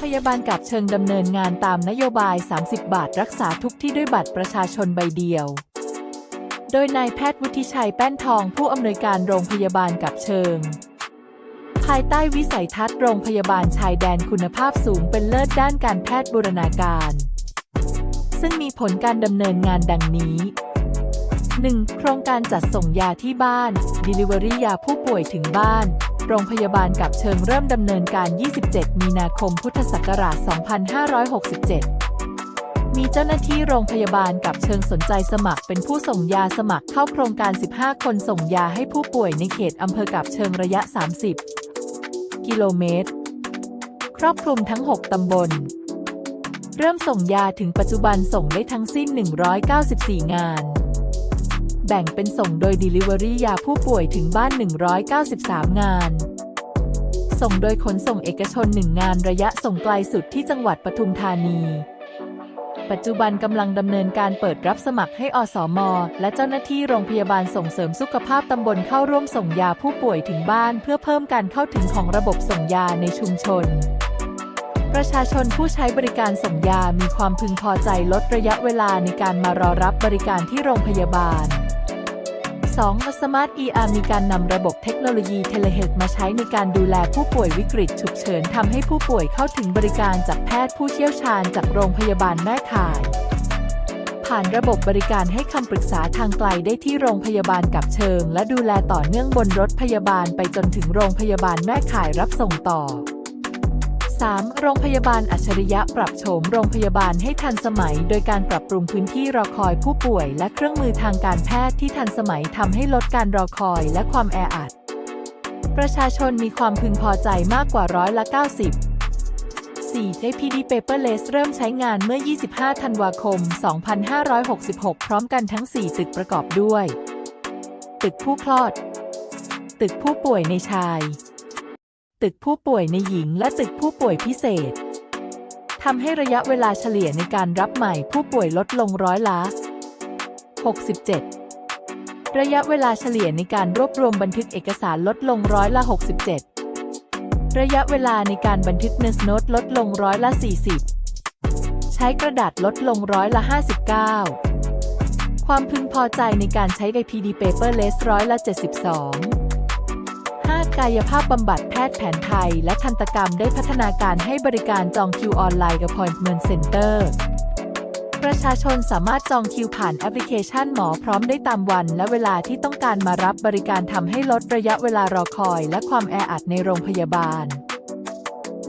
พยาบาลกับเชิงดำเนินงานตามนโยบาย 30 บาทรักษาทุกที่ด้วยบัตรประชาชนใบเดียว โดยนายแพทย์วุฒิชัยแป้นทองผู้อำนวยการโรงพยาบาลกับเชิง ภายใต้วิสัยทัศน์โรงพยาบาลชายแดนคุณภาพสูงเป็นเลิศด้านการแพทย์บูรณาการ ซึ่งมีผลการดำเนินงานดังนี้ 1. โครงการจัดส่งยาที่บ้าน Delivery ยาผู้ป่วยถึงบ้าน โรงพยาบาลกับเชิงเริ่มดำเนินการ 27 มีนาคม พุทธศักราช 2567 มีเจ้าหน้าที่โรงพยาบาลกับเชิงสนใจสมัครเป็นผู้ส่งยาสมัครเข้าโครงการ 15 คนส่งยาให้ผู้ป่วยในเขตอำเภอกับเชิงระยะ 30 กิโลเมตร ครอบคลุมทั้ง 6 ตำบล เริ่มส่งยาถึงปัจจุบันส่งได้ทั้งสิ้น 194 งาน แบ่งเป็นส่งโดย Delivery ยาผู้ป่วยถึงบ้าน 193 งาน ส่งโดยขนส่งเอกชน 1 งานระยะส่งไกลสุดที่จังหวัดปทุมธานี ปัจจุบันกำลังดำเนินการเปิดรับสมัครให้อสม และเจ้าหน้าที่โรงพยาบาลส่งเสริมสุขภาพตำบลเข้าร่วมส่งยาผู้ป่วยถึงบ้าน เพื่อเพิ่มการเข้าถึงของระบบส่งยาในชุมชนประชาชนผู้ใช้บริการส่งยามีความพึงพอใจลดระยะเวลาในการมารอรับบริการที่โรงพยาบาล 2. Smart ER มีการนำระบบเทคโนโลยีเทเลเฮลท์มาใช้ในการดูแลผู้ป่วยวิกฤตฉุกเฉินทำให้ผู้ป่วยเข้าถึงบริการจากแพทย์ผู้เชี่ยวชาญจากโรงพยาบาลแม่ข่าย ผ่านระบบบริการให้คำปรึกษาทางไกลได้ที่โรงพยาบาลกับเชิง และดูแลต่อเนื่องบนรถพยาบาลไปจนถึงโรงพยาบาลแม่ข่ายรับส่งต่อ 3. โรงพยาบาลอัจฉริยะปรับโฉมโรงพยาบาลให้ทันสมัย โดยการปรับปรุงพื้นที่รอคอยผู้ป่วย และเครื่องมือทางการแพทย์ที่ทันสมัยทำให้ลดการรอคอยและความแออัด ประชาชนมีความพึงพอใจมากกว่าร้อยละ 90 4. JPD Paperless เริ่มใช้งานเมื่อ 25 ธันวาคม 2566 พร้อมกันทั้ง 4 ตึกประกอบด้วย ตึกผู้คลอด ตึกผู้ป่วยในชาย ตึกผู้ป่วยในหญิงและตึกผู้ป่วยพิเศษทำให้ระยะเวลาเฉลี่ยในการรับใหม่ผู้ป่วยลดลงร้อยละ 67 ระยะเวลาเฉลี่ยในการรวบรวมบันทึกเอกสารลดลงร้อยละ 67 ระยะเวลาในการบันทึกเนสโนตลดลงร้อยละ 40 ใช้กระดาษลดลงร้อยละ 59 ความพึงพอใจในการใช้ IPD Paperless ร้อยละ 72 กายภาพบำบัดแพทย์แผนไทย และทันตกรรมได้พัฒนาการให้บริการจองคิวออนไลน์ Appointment Center ประชาชนสามารถจองคิวผ่านแอปพลิเคชันหมอพร้อมได้ตามวันและเวลาที่ต้องการมารับบริการทำให้ลดระยะเวลารอคอย และความแออัดในโรงพยาบาล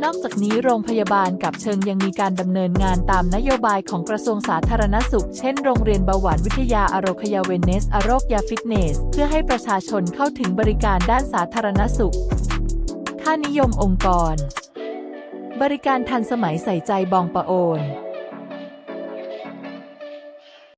นอกจากนี้โรงพยาบาลกับเชิงยังมีการดำเนินงานตามนโยบายของกระทรวงสาธารณสุข เช่นโรงเรียนเบาหวานวิทยาอโรคยาเวเนสอโรคยาฟิตเนส เพื่อให้ประชาชนเข้าถึงบริการด้านสาธารณสุข ค่านิยมองค์กร บริการทันสมัยใส่ใจบองปะโอน